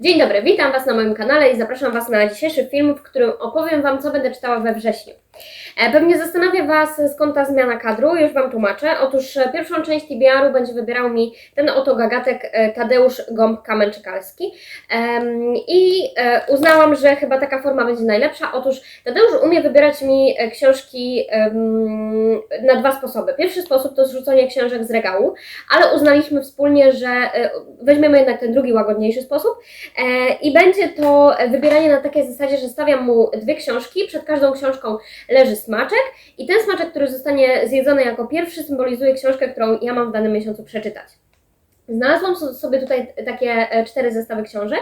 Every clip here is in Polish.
Dzień dobry, witam Was na moim kanale i zapraszam Was na dzisiejszy film, w którym opowiem Wam, co będę czytała we wrześniu. E, Pewnie zastanawia Was, skąd ta zmiana kadru, już Wam tłumaczę. Otóż e, pierwszą część TBR-u będzie wybierał mi ten oto gagatek e, Tadeusz Gąb-Kamęczykalski. I uznałam, że chyba taka forma będzie najlepsza. Otóż Tadeusz umie wybierać mi książki na dwa sposoby. Pierwszy sposób to zrzucenie książek z regału, ale uznaliśmy wspólnie, że weźmiemy jednak ten drugi, łagodniejszy sposób. I będzie to wybieranie na takiej zasadzie, że stawiam mu dwie książki, przed każdą książką leży smaczek i ten smaczek, który zostanie zjedzony jako pierwszy, symbolizuje książkę, którą ja mam w danym miesiącu przeczytać. Znalazłam so- sobie tutaj takie e, cztery zestawy książek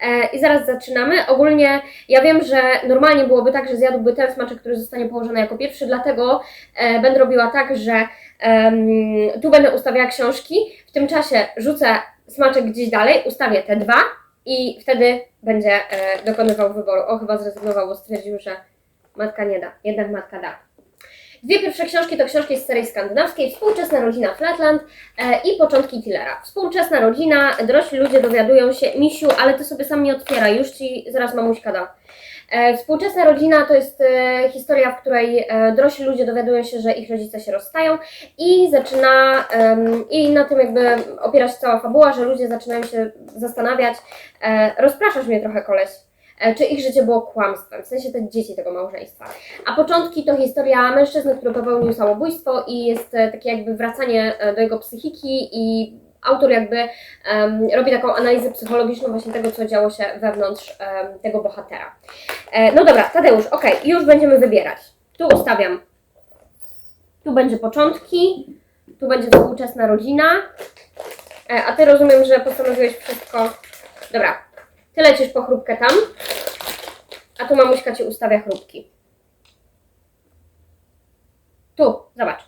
e, i zaraz zaczynamy. Ogólnie ja wiem, że normalnie byłoby tak, że zjadłby ten smaczek, który zostanie położony jako pierwszy, dlatego e, będę robiła tak, że tu będę ustawiała książki, w tym czasie rzucę smaczek gdzieś dalej, ustawię te dwa i wtedy będzie dokonywał wyboru. O, chyba zrezygnował, bo stwierdził, że matka nie da. Jednak matka da. Dwie pierwsze książki to książki z serii skandynawskiej Współczesna rodzina Flatland e, i Początki Tillera. Współczesna rodzina, dorośli ludzie dowiadują się, misiu, ale ty sobie sam nie otwieraj, już ci zaraz mamuśka da. E, Współczesna rodzina to jest e, historia, w której dorośli ludzie dowiadują się, że ich rodzice się rozstają i zaczyna, i na tym jakby opiera się cała fabuła, że ludzie zaczynają się zastanawiać, rozpraszasz mnie trochę koleś, czy ich życie było kłamstwem, w sensie te dzieci tego małżeństwa. A początki to historia mężczyzny, który popełnił samobójstwo i jest e, takie jakby wracanie e, do jego psychiki i autor jakby em, robi taką analizę psychologiczną właśnie tego, co działo się wewnątrz em, tego bohatera. E, no dobra, Tadeusz, okej, już będziemy wybierać. Tu ustawiam. Tu będzie początki, tu będzie współczesna rodzina. E, a ty rozumiem, że postanowiłeś wszystko. Dobra, ty lecisz po chrupkę tam, a tu mamuśka ci ustawia chrupki. Tu, zobacz.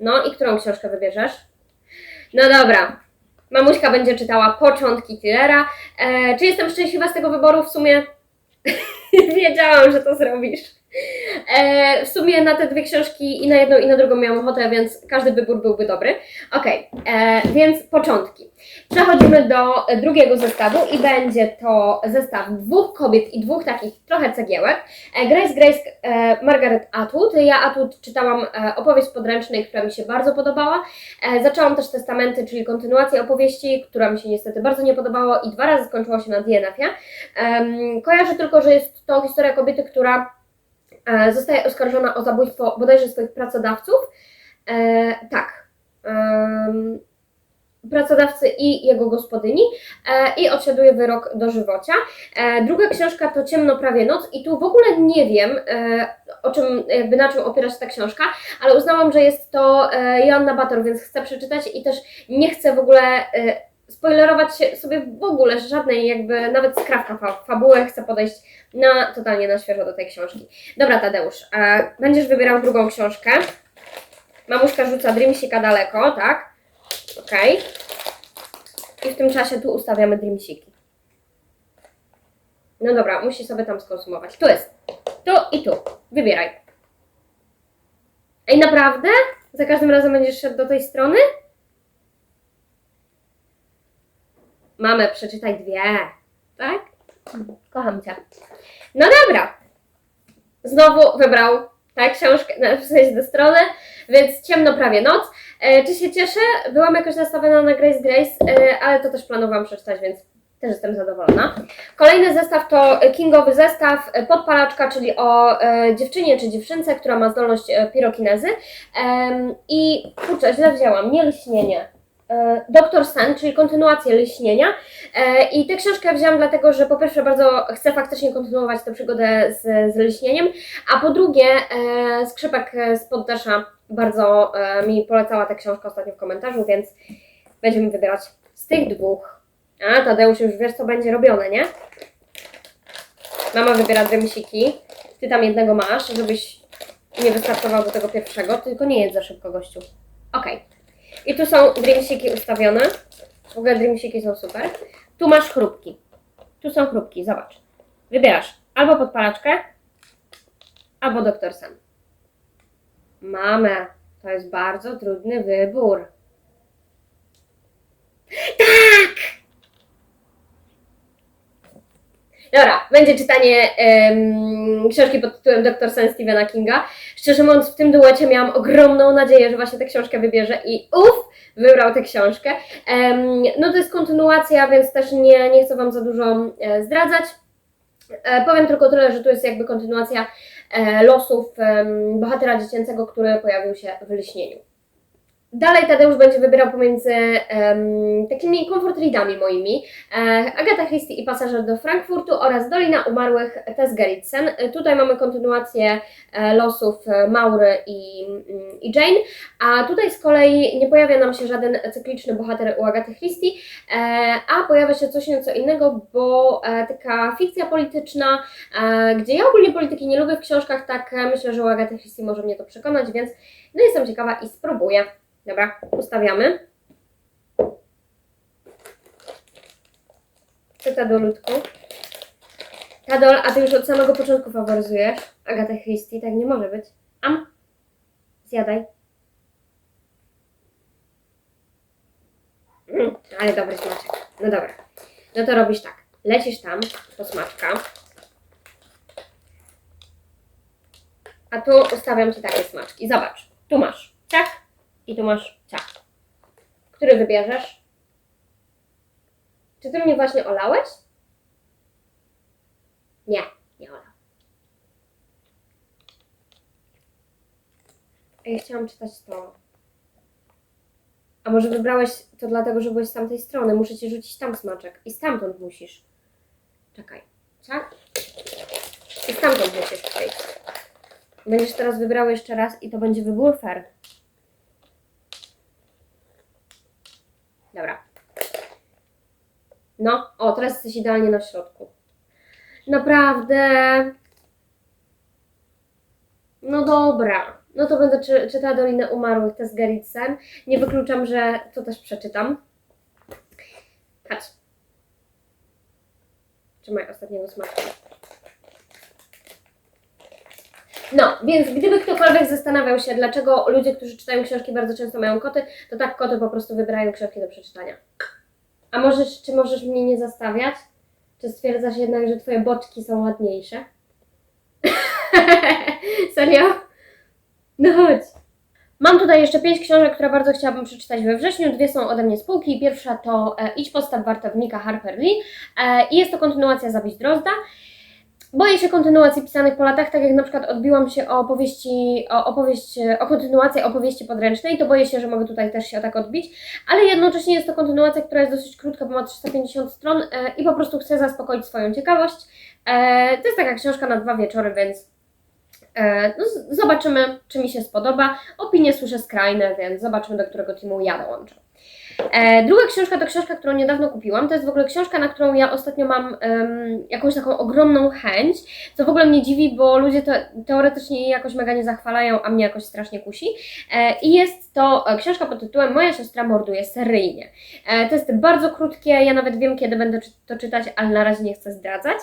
No i którą książkę wybierzesz? No dobra. Mamuśka będzie czytała początki Tillera. E, czy jestem szczęśliwa z tego wyboru? W sumie wiedziałam, że to zrobisz. E, w sumie na te dwie książki i na jedną i na drugą miałam ochotę, więc każdy wybór byłby dobry. Okej, e, więc początki. Przechodzimy do drugiego zestawu i będzie to zestaw dwóch kobiet i dwóch takich trochę cegiełek. E, Grace Grace e, Margaret Atwood. Ja Atwood czytałam opowieść podręcznej, która mi się bardzo podobała. Zaczęłam też Testamenty, czyli kontynuację opowieści, która mi się niestety bardzo nie podobała i dwa razy skończyło się na. Em, kojarzę tylko, że jest to historia kobiety, która zostaje oskarżona o zabójstwo bodajże swoich pracodawców. E, tak. Pracodawcy i jego gospodyni e, i odsiaduje wyrok dożywocia. E, druga książka to Ciemno prawie noc i tu w ogóle nie wiem e, o czym, jakby na czym opiera się ta książka, ale uznałam, że jest to e, Joanna Bator, więc chcę przeczytać i też nie chcę w ogóle e, spoilerować się sobie w ogóle żadnej jakby nawet skrawka fa fabuły, chcę podejść na totalnie na świeżo do tej książki. Dobra Tadeusz, e, będziesz wybierał drugą książkę. Mamuszka rzuca Dreamsika daleko, tak? Okej. I w tym czasie tu ustawiamy Dreamsiki. No dobra, musi sobie tam skonsumować. Tu jest. Tu i tu. Wybieraj. Ej, naprawdę? Za każdym razem będziesz szedł do tej strony? Mamę, przeczytaj dwie. Tak? Kocham cię. No dobra. Znowu wybrał tę książkę, no, w sensie tę stronę, więc ciemno prawie noc. E, czy się cieszę? Byłam jakoś nastawiona na Grace Grace, e, ale to też planowałam przeczytać, więc też jestem zadowolona. Kolejny zestaw to kingowy zestaw e, Podpalaczka, czyli o e, dziewczynie czy dziewczynce, która ma zdolność e, pirokinezy. Em, I kurczę, źle wzięłam, nie lśnienie. E, Doktor Sen, czyli kontynuację lśnienia. E, I tę książkę wzięłam dlatego, że po pierwsze bardzo chcę faktycznie kontynuować tę przygodę z, z lśnieniem, a po drugie e, skrzypek z poddasza bardzo mi polecała tę książkę ostatnio w komentarzu, więc będziemy wybierać z tych dwóch. A, Tadeusz, już wiesz, co będzie robione, nie? Mama wybiera dremisiki. Ty tam jednego masz, żebyś nie wystartował do tego pierwszego, tylko nie jedz za szybko, gościu. Okej. I tu są dreamsiki ustawione. W ogóle dreamsiki są super. Tu masz chrupki. Tu są chrupki, zobacz. Wybierasz albo podpalaczkę, albo doktor Sam. Mamę, to jest bardzo trudny wybór. Tak! Dobra, będzie czytanie em, książki pod tytułem Doktor Sen Stephena Kinga. Szczerze mówiąc, w tym duecie miałam ogromną nadzieję, że właśnie tę książkę wybierze i uff, wybrał tę książkę. Em, no to jest kontynuacja, więc też nie, nie chcę Wam za dużo e, zdradzać. E, powiem tylko tyle, że to jest jakby kontynuacja e, losów em, bohatera dziecięcego, który pojawił się w Lśnieniu. Dalej Tadeusz będzie wybierał pomiędzy takimi comfort readami moimi. E, Agata Christie i Pasażer do Frankfurtu oraz Dolina Umarłych Tess Gerritsen. E, Tutaj mamy kontynuację e, losów e, Maury i, mm, i Jane, a tutaj z kolei nie pojawia nam się żaden cykliczny bohater u Agaty Christie, e, a pojawia się coś nieco innego, bo e, taka fikcja polityczna, e, gdzie ja ogólnie polityki nie lubię w książkach, tak e, myślę, że u Agaty Christie może mnie to przekonać, więc no jestem ciekawa i spróbuję. Dobra, ustawiamy. Co Tadolutku? Tadol, a ty już od samego początku faworyzujesz Agatę Christie, tak nie może być. Am, zjadaj. Mm, ale dobry smaczek. No dobra. No to robisz tak. Lecisz tam po smaczka. A tu ustawiam Ci takie smaczki. Zobacz. Tu masz ciach i tu masz ciach. Który wybierzesz? Czy Ty mnie właśnie olałeś? Nie, nie olał. Ja chciałam czytać to. A może wybrałeś to dlatego, że byłeś z tamtej strony? Muszę ci rzucić tam smaczek. I stamtąd musisz. Czekaj. Tak? I stamtąd musisz przejść. Będziesz teraz wybrał jeszcze raz i to będzie wybór fair. Dobra. No, o, teraz jesteś idealnie na środku. Naprawdę. No dobra. No to będę czy, czytała Dolinę Umarłych Tess Gerritsen. Nie wykluczam, że to też przeczytam. Patrz. Trzymaj ostatniego smaku. No, więc gdyby ktokolwiek zastanawiał się, dlaczego ludzie, którzy czytają książki bardzo często mają koty, to tak koty po prostu wybierają książki do przeczytania. A możesz, czy możesz mnie nie zastawiać? Czy stwierdzasz jednak, że twoje boczki są ładniejsze? Serio? No chodź. Mam tutaj jeszcze pięć książek, które bardzo chciałabym przeczytać we wrześniu. Dwie są ode mnie z półki. Pierwsza to e, Idź postaw wartownika Harper Lee e, i jest to kontynuacja Zabić Drozda. Boję się kontynuacji pisanych po latach, tak jak na przykład odbiłam się o opowieści, o opowieść, o kontynuację opowieści podręcznej, to boję się, że mogę tutaj też się tak odbić, ale jednocześnie jest to kontynuacja, która jest dosyć krótka, bo ma 350 stron e, i po prostu chcę zaspokoić swoją ciekawość. E, to jest taka książka na dwa wieczory, więc e, no, zobaczymy, czy mi się spodoba. Opinie słyszę skrajne, więc zobaczymy, do którego teamu ja dołączę. E, druga książka to książka, którą niedawno kupiłam. To jest w ogóle książka, na którą ja ostatnio mam em, jakąś taką ogromną chęć, co w ogóle mnie dziwi, bo ludzie te, teoretycznie jej jakoś mega nie zachwalają, a mnie jakoś strasznie kusi. E, I jest to e, książka pod tytułem Moja siostra morduje seryjnie. E, to jest bardzo krótkie, ja nawet wiem, kiedy będę to czytać, ale na razie nie chcę zdradzać.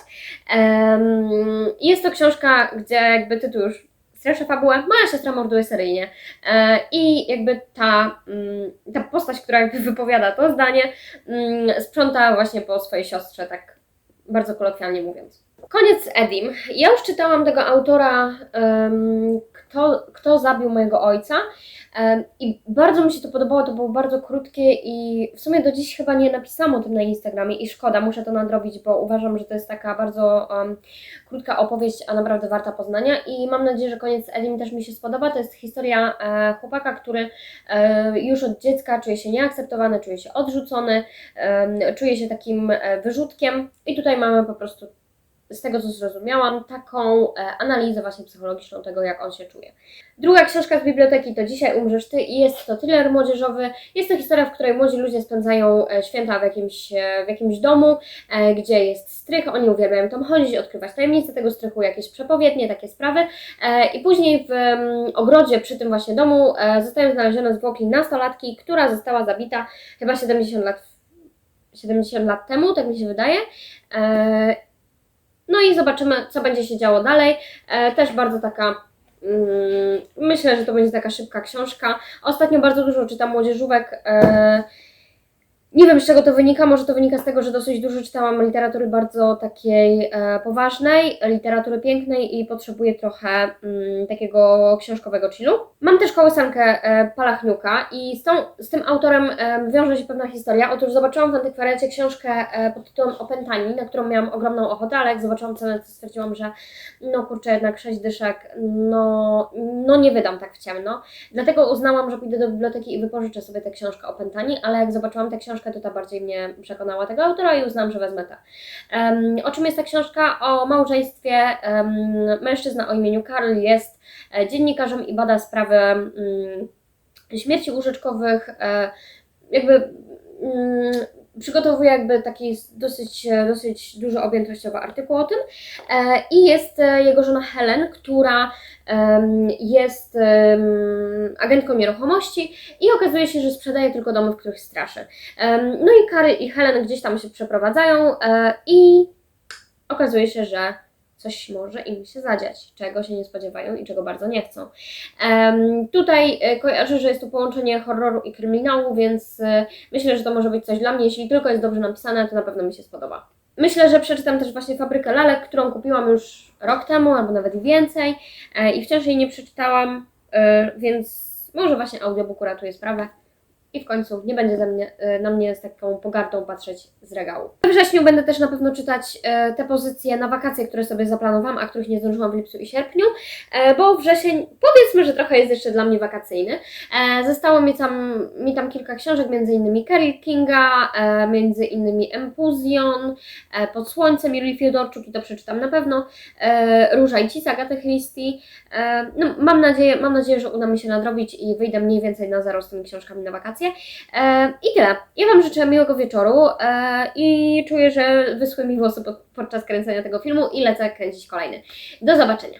I jest to książka, gdzie jakby tytuł już streszcza fabułę, moja siostra morduje seryjnie. E, I jakby ta, mm, ta postać, która jakby wypowiada to zdanie, mm, sprząta właśnie po swojej siostrze, tak bardzo kolokwialnie mówiąc. Koniec z Edim. Ja już czytałam tego autora, em, kto, kto zabił mojego ojca. em, I bardzo mi się to podobało, to było bardzo krótkie i w sumie do dziś chyba nie napisałam o tym na Instagramie i szkoda, muszę to nadrobić, bo uważam, że to jest taka bardzo em, krótka opowieść, a naprawdę warta poznania i mam nadzieję, że koniec Edim też mi się spodoba. To jest historia e, chłopaka, który e, już od dziecka czuje się nieakceptowany, czuje się odrzucony, em, czuje się takim e, wyrzutkiem i tutaj mamy po prostu z tego co zrozumiałam, taką e, analizę właśnie psychologiczną tego, jak on się czuje. Druga książka z biblioteki to Dzisiaj umrzesz ty i jest to thriller młodzieżowy. Jest to historia, w której młodzi ludzie spędzają e, święta w jakimś, e, w jakimś domu, gdzie jest strych, oni uwielbiają tam chodzić, odkrywać tajemnice tego strychu, jakieś przepowiednie, takie sprawy. I później w mm, ogrodzie przy tym właśnie domu zostają znalezione zwłoki nastolatki, która została zabita chyba 70 lat, 70 lat temu, tak mi się wydaje. E, No i zobaczymy, co będzie się działo dalej. E, Też bardzo taka Mm, Myślę, że to będzie taka szybka książka. Ostatnio bardzo dużo czytam młodzieżówek. Nie wiem z czego to wynika, może to wynika z tego, że dosyć dużo czytałam literatury bardzo takiej e, poważnej, literatury pięknej i potrzebuję trochę mm, takiego książkowego chillu. Mam też kołysankę e, Palachniuka i z, tą, z tym autorem e, wiąże się pewna historia. Otóż zobaczyłam w antykwariacie książkę e, pod tytułem Opętani, na którą miałam ogromną ochotę, ale jak zobaczyłam cenę, to stwierdziłam, że no kurczę, jednak 6 dyszek, no, no nie wydam tak w ciemno. Dlatego uznałam, że pójdę do biblioteki i wypożyczę sobie tę książkę Opętani, ale jak zobaczyłam tę książkę, to ta bardziej mnie przekonała tego autora i uznałam, że wezmę tę. Em, o czym jest ta książka? O małżeństwie em, mężczyzna o imieniu Karl jest e, dziennikarzem i bada sprawy mm, śmierci łóżeczkowych, e, jakby mm, przygotowuje jakby taki dosyć, dosyć dużo objętościowy artykuł o tym e, i jest e, jego żona Helen, która jest agentką nieruchomości i okazuje się, że sprzedaje tylko domy, w których straszy. No i Kary i Helen gdzieś tam się przeprowadzają e, i okazuje się, że coś może im się zadziać, czego się nie spodziewają i czego bardzo nie chcą. Em, tutaj e, kojarzę, że jest to połączenie horroru i kryminału, więc e, myślę, że to może być coś dla mnie. Jeśli tylko jest dobrze napisane, to na pewno mi się spodoba. Myślę, że przeczytam też właśnie Fabrykę Lalek, którą kupiłam już rok temu, albo nawet więcej e, i wciąż jej nie przeczytałam, więc może właśnie audiobook uratuje sprawę i w końcu nie będzie mnie, e, na mnie z taką pogardą patrzeć z regału. We wrześniu będę też na pewno czytać e, te pozycje na wakacje, które sobie zaplanowałam, a których nie zdążyłam w lipcu i sierpniu, e, bo wrzesień powiedzmy, że trochę jest jeszcze dla mnie wakacyjny. Zostało mi tam, mi tam kilka książek, między innymi Kerry Kinga, między innymi Empuzion, e, Pod Słońcem Julie Fiodorczuk i to przeczytam na pewno, Róża i Cis Agaty Christie. No, mam, nadzieję, mam nadzieję, że uda mi się nadrobić i wyjdę mniej więcej na zero z tymi książkami na wakacje. E, I tyle. Ja Wam życzę miłego wieczoru e, i czuję, że wyschły mi włosy pod, podczas kręcenia tego filmu i lecę kręcić kolejny. Do zobaczenia.